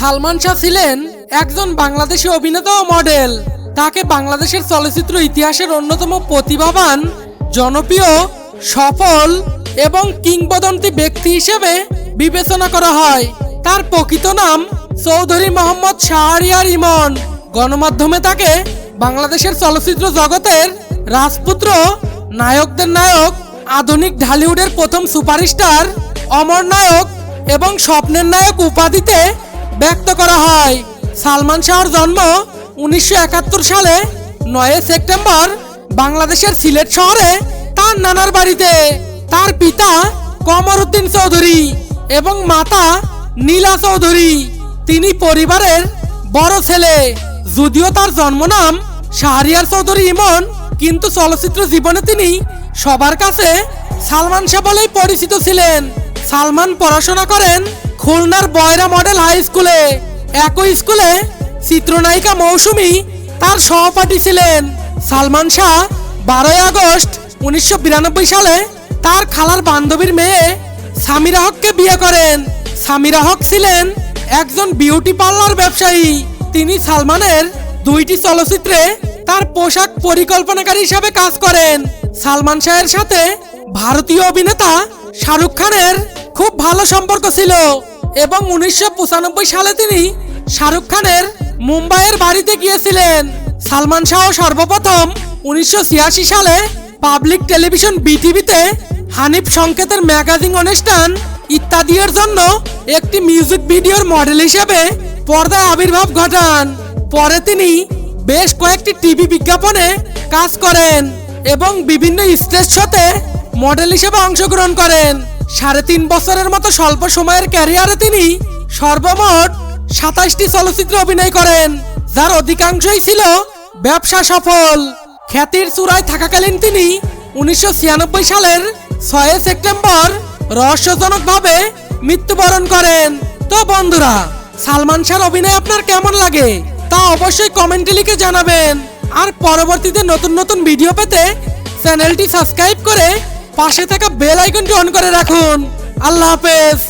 সালমান শাহ ছিলেন একজন বাংলাদেশি অভিনেতা ও মডেল। তাকে বাংলাদেশের চলচ্চিত্র ইতিহাসের অন্যতম প্রতিভাবান, জনপ্রিয়, সফল এবং কিংবদন্তি ব্যক্তি হিসেবে বিবেচনা করা হয়। তার প্রকৃত নাম চৌধুরী মোহাম্মদ শাহরিয়ার ইমন। গণমাধ্যমে তাকে বাংলাদেশের চলচ্চিত্র জগতের রাজপুত্র, নায়কদের নায়ক, আধুনিক ঢালিউডের প্রথম সুপারস্টার, অমর নায়ক এবং স্বপ্নের নায়ক উপাধিতে ব্যক্ত করা হয়। সালমান শাহর জন্ম উনিশশো একাত্তর সালে নয় সেপ্টেম্বর বাংলাদেশের সিলেট শহরে তার নানার বাড়িতে। তার পিতা কমর উদ্দিন চৌধুরী এবং মাতা নীলা চৌধুরী। তিনি পরিবারের বড় ছেলে, যদিও তার জন্মনাম শাহরিয়ার চৌধুরী ইমন, কিন্তু চলচ্চিত্র জীবনে তিনি সবার কাছে সালমান শাহ বলেই পরিচিত ছিলেন। সালমান পড়াশোনা করেন খুলনার বয়রা মডেল হাই স্কুলে। একই স্কুলে চিত্রনায়িকা মৌসুমী তার সহপাঠী ছিলেন। সালমান শাহ বারোই আগস্ট উনিশশো বিরানব্বই সালে তার খালার বান্ধবীর মেয়ে সামিরা হককে বিয়ে করেন। সামিরা হক ছিলেন একজন বিউটি পার্লার ব্যবসায়ী। তিনি সালমানের দুইটি চলচ্চিত্রে তার পোশাক পরিকল্পনাকারী হিসাবে কাজ করেন। সালমান শাহের সাথে ভারতীয় অভিনেতা শাহরুখ খানের খুব ভালো সম্পর্ক ছিল। এবং উনিশশো পঁচানব্বই সালে তিনি শাহরুখ খানের মুম্বাইয়ের বাড়িতে গিয়েছিলেন। সালমান শাহ সর্বপ্রথম উনিশশো ছিয়াশি সালে পাবলিক টেলিভিশন বিটিভিতে হানিফ সংকেতের ম্যাগাজিন অনুষ্ঠান ইত্যাদি এর জন্য একটি মিউজিক ভিডিওর মডেল হিসেবে পর্দায় আবির্ভাব ঘটান। পরে তিনি বেশ কয়েকটি টিভি বিজ্ঞাপনে কাজ করেন এবং বিভিন্ন স্টেজ শোতে মডেল হিসেবে অংশগ্রহণ করেন। সাড়ে তিন বছরের মতো স্বল্প সময়ের ক্যারিয়ারে তিনি সর্বমোট সাতাশটি চলচ্চিত্রে অভিনয় করেন, যার অধিকাংশই ছিল ব্যবসা সফল। খ্যাতির চূড়ায় থাকাকালীন তিনি উনিশশো ছিয়ানব্বই সালের ছয় সেপ্টেম্বর রহস্যজনকভাবে মৃত্যুবরণ করেন। তো বন্ধুরা, সালমান শাহর অভিনয় আপনার কেমন লাগে? তা অবশ্যই কমেন্টে লিখে জানাবেন। আর পরবর্তীতে নতুন নতুন ভিডিও পেতে চ্যানেলটি সাবস্ক্রাইব করে পাশে থাকা বেল আইকনটি অন করে রাখুন। আল্লাহ হাফেজ।